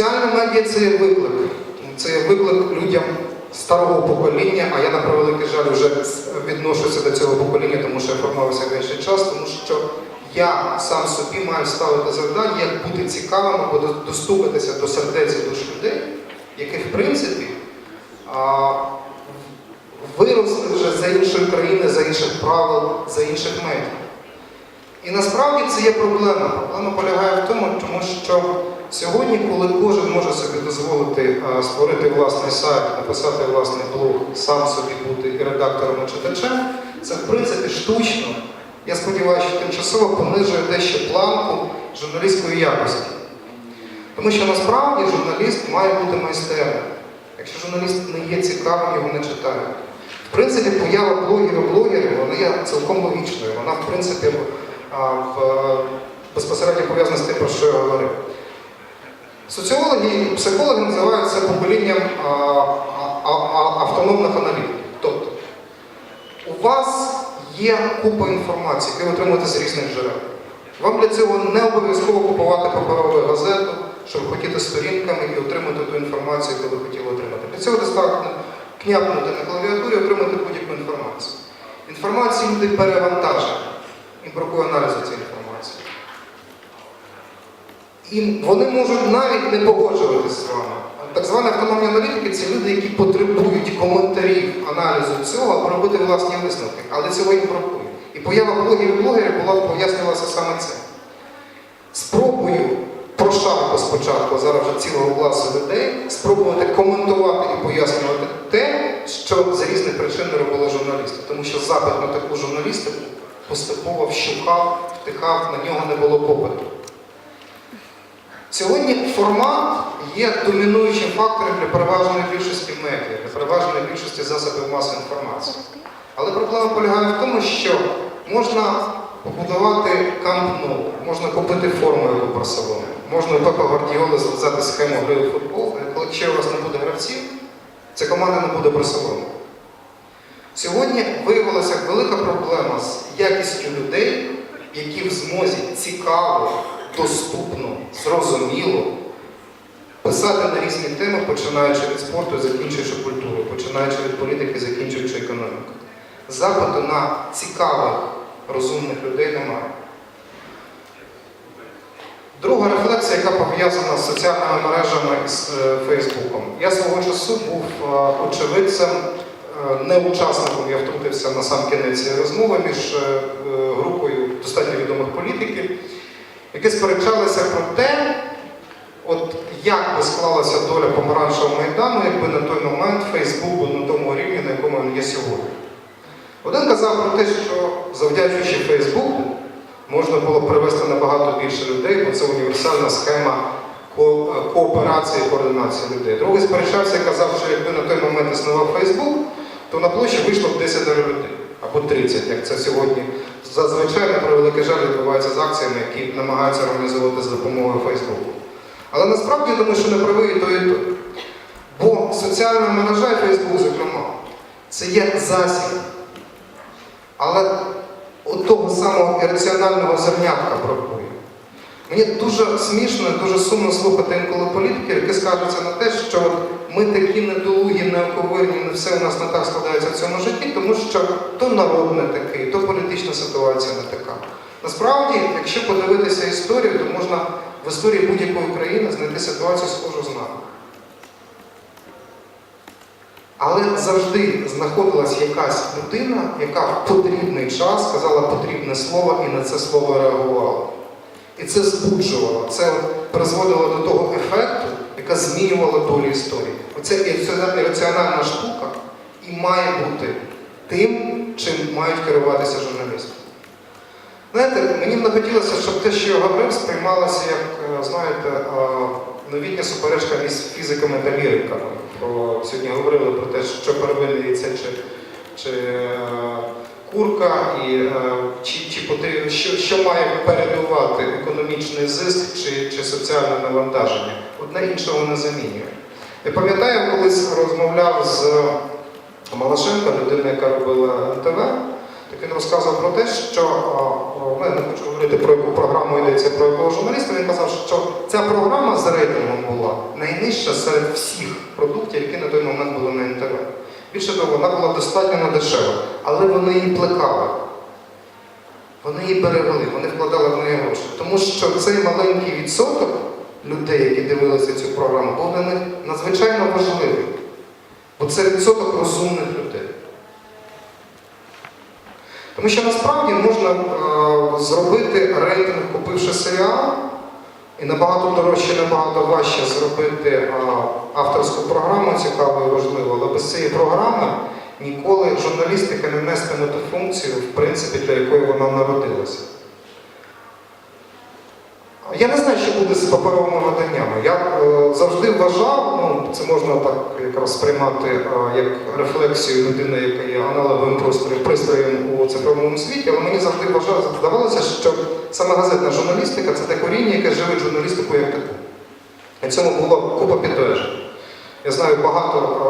Соціальні медіа це виклик. Це виклик людям старого покоління, а я на превеликий жаль вже відношуся до цього покоління, тому що я формувався в час, тому що я сам собі маю ставити завдання, як бути цікавим або до- достукатися до сердець і душ людей, які в принципі виросли вже за іншої країни, за інших правил, за інших медіа. І насправді це є проблема. Проблема полягає в тому, тому що сьогодні, коли кожен може собі дозволити створити власний сайт, написати власний блог, сам собі бути і редактором і читачем, це в принципі штучно. Я сподіваюся, що тимчасово понижує дещо планку журналістської якості. Тому що насправді журналіст має бути майстерним. Якщо журналіст не є цікавим, його не читають. В принципі, поява блогерів блогерів вона є цілком логічною. Вона, в принципі, безпосередньо пов'язана з тим, про що я говорив. Соціологи і психологи називають це поколінням автономних аналітиків. Тобто, у вас є купа інформації, яку ви отримуєте з різних джерел. Вам для цього не обов'язково купувати паперову газету, щоб хотіти сторінками і отримати ту інформацію, яку ви хотіли отримати. Для цього достатньо княпнути на клавіатурі і отримати будь-яку інформацію. Інформацію люди перевантажені. Їм бракує аналізу цієї інформації. І вони можуть навіть не погоджуватися з вами. Так звані автономні аналітики це люди, які потребують коментарів, аналізу цього, аби робити власні висновки. Але цього їм бракує. І поява блогерів і блогерів була пояснювалася саме це. Спробую прошарку спочатку, зараз вже цілого класу людей, спробувати коментувати і пояснювати те, що з різних причин не робили журналісти. Тому що запит на таку журналістику поступово вщухав, втихав, на нього не було попиту. Сьогодні формат є домінуючим фактором для переважної більшості медіа, для переважної більшості засобів масової інформації. Але проблема полягає в тому, що можна побудувати кампну, можна купити форму яку Барселони, можна у Пепа Гвардіоли зв'язати схему гри у футбол, але коли якщо у вас не буде гравців, ця команда не буде Барселони. Сьогодні виявилася велика проблема з якістю людей, які в змозі цікаво, доступно, зрозуміло писати на різні теми, починаючи від спорту, закінчуючи культурою, починаючи від політики, закінчуючи економікою. Запиту на цікавих, розумних людей немає. Друга рефлексія, яка пов'язана з соціальними мережами і з е, Фейсбуком. Я свого часу був е, очевидцем, е, не учасником, я втрутився на сам кінець розмови між групою достатньо відомих політиків, які сперечалися про те, от як би склалася доля помаранчевого майдану, якби на той момент Фейсбук був на тому рівні, на якому він є сьогодні. Один казав про те, що завдячуючи Фейсбуку можна було привести набагато більше людей, бо це універсальна схема ко- кооперації і координації людей. Другий сперечався і казав, що якби на той момент існував Фейсбук, то на площі вийшло б 10 людей або 30, як це сьогодні зазвичай на превеликий жаль відбувається з акціями, які намагаються організовувати з допомогою Фейсбуку. Але насправді я думаю, що не правий і той, і той. Бо соціальна мережа і Фейсбук, зокрема, це є засіб. Але от того самого ірраціонального зернятка бракує. Мені дуже смішно і дуже сумно слухати інколи політиків, які скаржаться на те, що ми такі недолугі, неоковирні, не все у нас не так складається в цьому житті, тому що то народ не такий, то політична ситуація не така. Насправді, якщо подивитися історію, то можна в історії будь-якої країни знайти ситуацію схожу з нами. Але завжди знаходилась якась людина, яка в потрібний час сказала потрібне слово і на це слово реагувала. І це збуджувало, це призводило до того ефекту, яка змінювала долю історії. Оця ірраціональна штука і має бути тим, чим мають керуватися журналісти. Знаєте, мені б не хотілося, щоб те, що я говорив, сприймалося як, е, знаєте, е, новітня суперечка між фізиками та ліриками. Сьогодні говорили про те, що первинне яйце чи, чи е, курка, і е, чи, чи що, що має передувати економічний зиск чи, чи соціальне навантаження. Одне іншого не замінює. Я пам'ятаю, колись розмовляв з Малашенко, людина, яка робила НТВ. Так він розказував про те, що ну, я не хочу говорити про яку програму йдеться про якого журналіста. Він казав, що ця програма з рейтингом була найнижча серед всіх продуктів, які на той момент були на НТВ. Більше того, вона була достатньо недешева, але вони її плекали. Вони її берегли, вони вкладали в неї гроші. Тому що цей маленький відсоток людей, які дивилися цю програму, був для них надзвичайно важливий. Бо це відсоток розумних людей. Тому що насправді можна е, зробити рейтинг, купивши серіал, і набагато дорожче, набагато важче зробити е, авторську програму цікаву і важливу, але без цієї програми ніколи журналістика не нестиме ту функцію, в принципі, для якої вона народилася. Я не знаю, що буде з паперовими виданнями. Я е, завжди вважав, ну це можна так якраз сприймати е, як рефлексію людини, яка є аналоговим пристроєм, у цифровому світі, але мені завжди вважав, здавалося, що саме газетна журналістика це те коріння, яке живе журналістику як таку. І цьому було купа підтверджень. Я знаю багато. е,